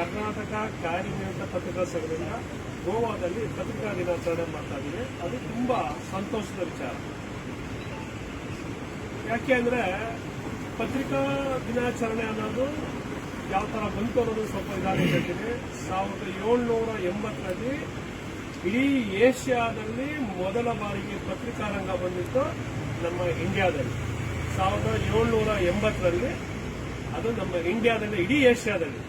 ಕರ್ನಾಟಕ ಕಾರ್ಯನಿರತ ಪತ್ರಿಕಾ ಸಂಘದಿಂದ ಗೋವಾದಲ್ಲಿ ಪತ್ರಿಕಾ ದಿನಾಚರಣೆ ಮಾಡ್ತಾ ಇದ್ದೀವಿ. ಅದು ತುಂಬಾ ಸಂತೋಷದ ವಿಚಾರ. ಯಾಕೆ ಅಂದ್ರೆ ಪತ್ರಿಕಾ ದಿನಾಚರಣೆ ಅನ್ನೋದು ಯಾವ ತರ ಬಂತು ಅನ್ನೋದು ಸ್ವಲ್ಪ ಇದಾಗಿ ಹೇಳ್ತೀನಿ. ಸಾವಿರದ ಏಳ್ನೂರ ಎಂಬತ್ತರಲ್ಲಿ ಇಡೀ ಏಷ್ಯಾದಲ್ಲಿ ಮೊದಲ ಬಾರಿಗೆ ಪತ್ರಿಕಾ ರಂಗ ಬಂದಿತ್ತು ನಮ್ಮ ಇಂಡಿಯಾದಲ್ಲಿ. ಸಾವಿರದ ಏಳ್ನೂರ ಎಂಬತ್ತರಲ್ಲಿ ಅದು ನಮ್ಮ ಇಂಡಿಯಾದಲ್ಲಿ, ಇಡೀ ಏಷ್ಯಾದಲ್ಲಿ.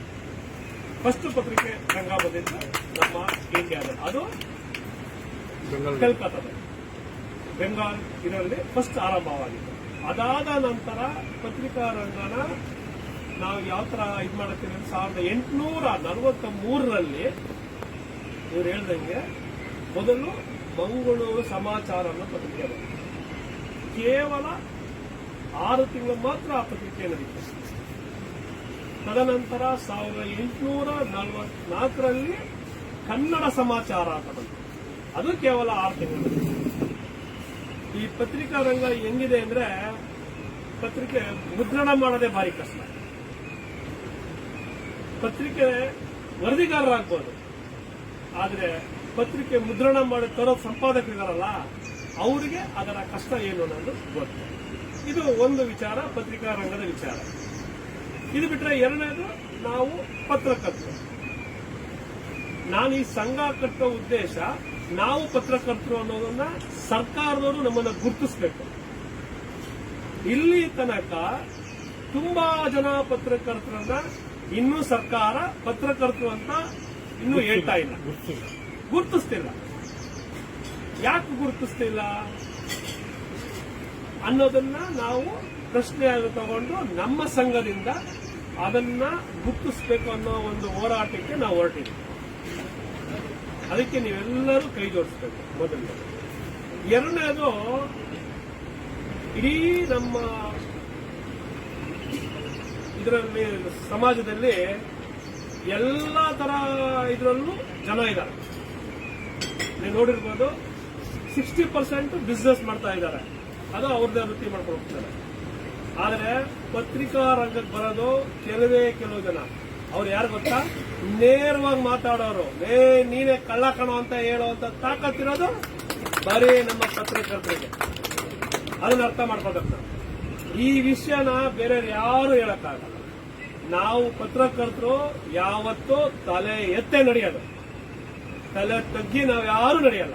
ಫಸ್ಟ್ ಪತ್ರಿಕೆ ರಂಗ ಬಂದಿತ್ತು ನಮ್ಮ ಇಂಡಿಯಾದ ಅದು ಕಲ್ಕತ್ತಾದ. ಬೆಂಗಾಲ್ ಇದರಲ್ಲಿ ಫಸ್ಟ್ ಆರಂಭವಾಗಿತ್ತು. ಅದಾದ ನಂತರ ಪತ್ರಿಕಾ ರಂಗನ ನಾವು ಯಾವ ತರ ಇದು ಮಾಡುತ್ತೀವಿ ಅಂದ್ರೆ ಸಾವಿರದ ಎಂಟುನೂರ ನಲವತ್ತ ಮೂರರಲ್ಲಿ ಇವ್ರು ಹೇಳ್ದಂಗೆ ಮೊದಲು ಮಂಗಳೂರು ಸಮಾಚಾರ ಅನ್ನೋ ಪತ್ರಿಕೆ ಬಂತು. ಕೇವಲ ಆರು ತಿಂಗಳು ಮಾತ್ರ ಆ ಪತ್ರಿಕೆ ನಡೀತು ತದನಂತರ ಸಾವಿರದ ಎಂಟುನೂರ ನಲವತ್ನಾಲ್ಕರಲ್ಲಿ ಕನ್ನಡ ಸಮಾಚಾರ ಅಂತ ಬಂತು. ಅದು ಕೇವಲ ಆರು ತಿಂಗಳು. ಈ ಪತ್ರಿಕಾ ರಂಗ ಹೆಂಗಿದೆ ಅಂದ್ರೆ ಪತ್ರಿಕೆ ಮುದ್ರಣ ಮಾಡೋದೇ ಭಾರಿ ಕಷ್ಟ. ಪತ್ರಿಕೆ ವರದಿಗಾರರಾಗ್ಬೋದು. ಆದ್ರೆ ಪತ್ರಿಕೆ ಮುದ್ರಣ ಮಾಡಿ ತರೋ ಸಂಪಾದಕರಿಗಾರಲ್ಲ ಅವರಿಗೆ ಅದರ ಕಷ್ಟ ಏನು ಅನ್ನೋದು ಗೊತ್ತು. ಇದು ಒಂದು ವಿಚಾರ, ಪತ್ರಿಕಾ ರಂಗದ ವಿಚಾರ. ಇದು ಬಿಟ್ರೆ ಎರಡನೇದು ನಾವು ಪತ್ರಕರ್ತರು. ನಾನು ಈ ಸಂಘ ಕಟ್ಟೋ ಉದ್ದೇಶ ನಾವು ಪತ್ರಕರ್ತರು ಅನ್ನೋದನ್ನ ಸರ್ಕಾರದವರು ನಮ್ಮನ್ನ ಗುರುತಿಸಬೇಕು. ಇಲ್ಲಿ ತನಕ ತುಂಬಾ ಜನ ಪತ್ರಕರ್ತರನ್ನ ಇನ್ನೂ ಸರ್ಕಾರ ಪತ್ರಕರ್ತರು ಅಂತ ಇನ್ನೂ ಹೇಳ್ತಾ ಇಲ್ಲ. ಗುರುತಿಸ್ತಿಲ್ಲ. ಯಾಕೆ ಗುರುತಿಸ್ತಿಲ್ಲ? ಅನ್ನೋದನ್ನ ನಾವು ಪ್ರಶ್ನೆಯಾಗಿ ತಗೊಂಡು ನಮ್ಮ ಸಂಘದಿಂದ ಅದನ್ನ ಗುಪ್ಪಿಸ್ಬೇಕು ಅನ್ನೋ ಒಂದು ಹೋರಾಟಕ್ಕೆ ನಾವು ಹೊರಟಿದ್ವಿ. ಅದಕ್ಕೆ ನೀವೆಲ್ಲರೂ ಕೈ ಜೋಡಿಸ್ಬೇಕು ಮೊದಲನೇ ಎರಡನೇದು, ಇಡೀ ನಮ್ಮ ಇದರಲ್ಲಿ, ಸಮಾಜದಲ್ಲಿ ಎಲ್ಲ ತರ ಇದರಲ್ಲೂ ಜನ ಇದ್ದಾರೆ. ನೀವು ನೋಡಿರ್ಬೋದು, ಸಿಕ್ಸ್ಟಿ ಪರ್ಸೆಂಟ್ ಬಿಸ್ನೆಸ್ ಮಾಡ್ತಾ ಇದ್ದಾರೆ. ಅದು ಅವ್ರದ್ದೇ ವೃತ್ತಿ ಮಾಡ್ಕೊಂಡು ಹೋಗ್ತಾರೆ. ಆದರೆ ಪತ್ರಿಕಾ ರಂಗಕ್ಕೆ ಬರೋದು ಕೆಲವೇ ಕೆಲವು ಜನ. ಅವ್ರು ಯಾರು ಗೊತ್ತಾ? ನೇರವಾಗಿ ಮಾತಾಡೋರು. ಏ, ನೀನೇ ಕಳ್ಳ ಕಣೋ ಅಂತ ಹೇಳುವಂತ ತಾಕತ್ತಿರೋದು ಬರೀ ನಮ್ಮ ಪತ್ರಕರ್ತರಿಗೆ. ಅದನ್ನ ಅರ್ಥ ಮಾಡ್ಕೋಬೇಕು ಈ ವಿಷಯನ ಬೇರೆ ಯಾರು ಹೇಳಕ್ಕಾಗಲ್ಲ. ನಾವು ಪತ್ರಕರ್ತರು ಯಾವತ್ತೂ ತಲೆ ಎತ್ತೆ ನಡೆಯೋದು. ತಲೆ ತಗ್ಗಿ ನಾವು ಯಾರು ನಡೆಯಲ್ಲ.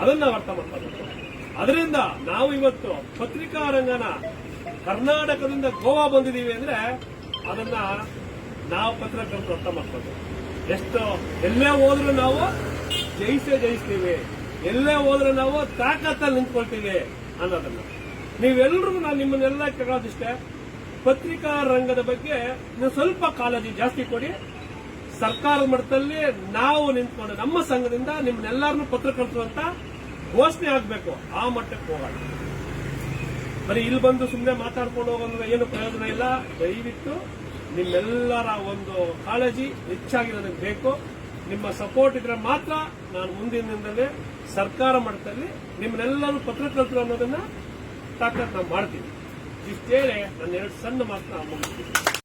ಅದನ್ನ ನಾವು ಅರ್ಥ ಮಾಡ್ಕೋಬೇಕು ಅದರಿಂದ ನಾವು ಇವತ್ತು ಪತ್ರಿಕಾ ರಂಗನ ಕರ್ನಾಟಕದಿಂದ ಗೋವಾ ಬಂದಿದ್ದೀವಿ ಅಂದ್ರೆ ಅದನ್ನ ನಾವು ಪತ್ರಕರ್ತರು ಅರ್ಥ ಮಾಡ್ಕೊಂಡು ಎಷ್ಟು ಎಲ್ಲೇ ಹೋದ್ರೂ ನಾವು ಜಯಿಸೇ ಜಯಿಸ್ತೀವಿ. ಎಲ್ಲೇ ಹೋದ್ರೆ ನಾವು ತಾಕತ್ತಲ್ಲಿ ನಿಂತ್ಕೊಳ್ತೀವಿ ಅನ್ನೋದನ್ನ. ನೀವೆಲ್ಲರೂ ನಾನು ನಿಮ್ಮನ್ನೆಲ್ಲ ಕೇಳೋದಿಷ್ಟೇ, ಪತ್ರಿಕಾ ರಂಗದ ಬಗ್ಗೆ ನೀವು ಸ್ವಲ್ಪ ಕಾಳಜಿ ಜಾಸ್ತಿ ಕೊಡಿ. ಸರ್ಕಾರದ ಮಟ್ಟದಲ್ಲಿ ನಾವು ನಿಂತ್ಕೊಂಡು ನಮ್ಮ ಸಂಘದಿಂದ ನಿಮ್ಮನ್ನೆಲ್ಲರನ್ನು ಪತ್ರಕರ್ತರು ಅಂತ ಘೋಷಣೆ ಆಗ್ಬೇಕು, ಆ ಮಟ್ಟಕ್ಕೆ ಹೋಗೋಣ. ಬರೀ ಇಲ್ಲಿ ಬಂದು ಸುಮ್ಮನೆ ಮಾತಾಡ್ಕೊಂಡು ಹೋಗೋದ್ರೆ ಏನು ಪ್ರಯೋಜನ ಇಲ್ಲ. ದಯವಿಟ್ಟು ನಿಮ್ಮೆಲ್ಲರ ಒಂದು ಕಾಳಜಿ ಹೆಚ್ಚಾಗಿ ನನಗೆ ಬೇಕು. ನಿಮ್ಮ ಸಪೋರ್ಟ್ ಇದ್ರೆ ಮಾತ್ರ ನಾನು ಮುಂದಿನ ದಿನದಲ್ಲಿ ಸರ್ಕಾರ ಮಟ್ಟದಲ್ಲಿ ನಿಮ್ಮನ್ನೆಲ್ಲರೂ ಪತ್ರಕರ್ತರು ಅನ್ನೋದನ್ನ ತಾಕತ್ ನಾವು ಮಾಡ್ತೀವಿ ಇಷ್ಟೇಳೆ ನನ್ನ ಎರಡು ಸಣ್ಣ ಮಾತನ್ನ ಮುಗಿಸ್ತೀನಿ.